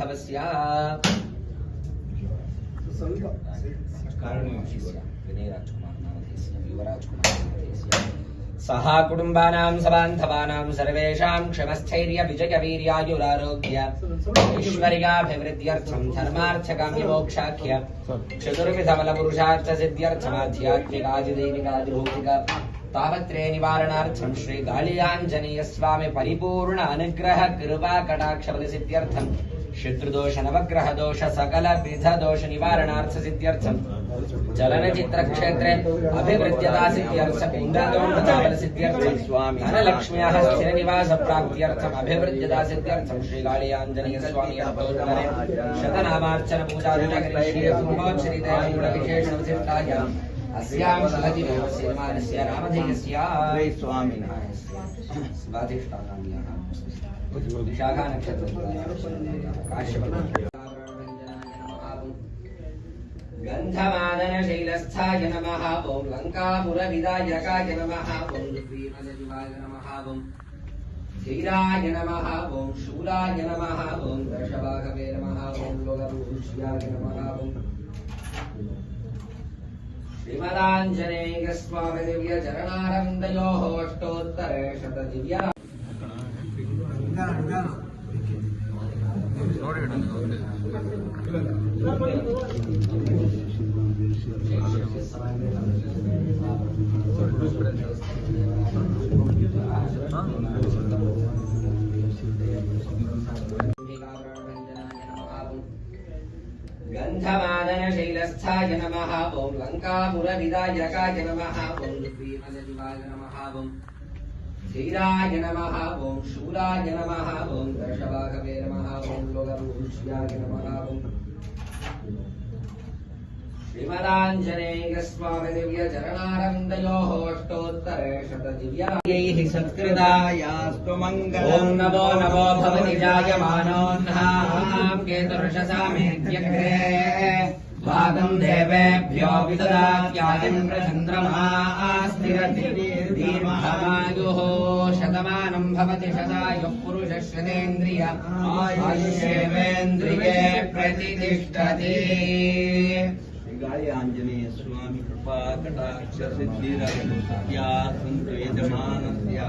बान्धवस्य सह कुटुम्बानां सबान्धवानां सर्वेषां क्षमस्थैर्य विजय वीर्यायुरारोग्य ऐश्वर्याभिवृद्ध्यर्थं धर्मार्थकाम्यमोक्षाख्य श्रीकालियाञ्जनेयस्वामि परिपूर्ण अनुग्रह कृपा कटाक्षबलसिद्ध्यर्थं शत्रुदोष नवग्रहदोष सकलविधदोष निवारणार्थ सिद्ध्यर्थं चलनचित्रक्षेत्रे अभिवृद्ध्यता सिद्ध्यर्थम् इन्द्रदोषताबल सिद्ध्यर्थं स्वामि धनलक्ष्म्याः स्थिरनिवासप्राप्त्यर्थम्। अभिवृद्ध्यता सिद्ध्यर्थं श्रीकालियाञ्जनेय स्वामी अष्टोत्तरे शतनामार्चन पूजादिनगरीश्वरीदेवगुणविशेषणविशिष्टायाम् अस्यां सहति देवस्य रामधेयस्य। स्वामिनः स्वाधिष्ठानान्यः विशाखा नक्षत्र गन्धमादन शैलस्थाय नमः। ॐ लङ्कापुरविदायकाय नमः। ॐ श्रीमदशिवाय नमः। ॐ धीराय नमः। ॐ शूलाय नमः। ॐ दशवाहवे नमः। ॐ लोकपुरुष्याय नमः। ॐ श्रीमदाञ्जनेयस्वामि दिव्यचरणारविन्दयोः अष्टोत्तरे शतदिव्या गन्धमादन शैलस्थाय नमः ॐ लङ्कापुरविदायकाय नमः ॐ श्रीमदशिवाय नमः ॐ धीराय नमः ॐ शूलाय नमः ॐ दशवाहवे नमः ॐ लोकपुरुष्याय नमः ॐ श्रीमदाञ्जनेयस्वामि दिव्यचरणारविन्दयोः अष्टोत्तरे शतदिव्यायैः सत्कृतायास्तु मङ्गलम् ॐ नमो नमो भवति जायमानोऽह्नां केतुर्षसामेत्यग्रे भागं देवेभ्यो विददात्यादिन्द्रचन्द्रमा स्थिरति दीर्घमायुः शतमानं भवति शतायुः पुरुषः शतेन्द्रिय आयुष्येवेन्द्रिये आञ्जनेय स्वामी कृपा कटाक्ष सिद्धिरस्या संत यजमानस्य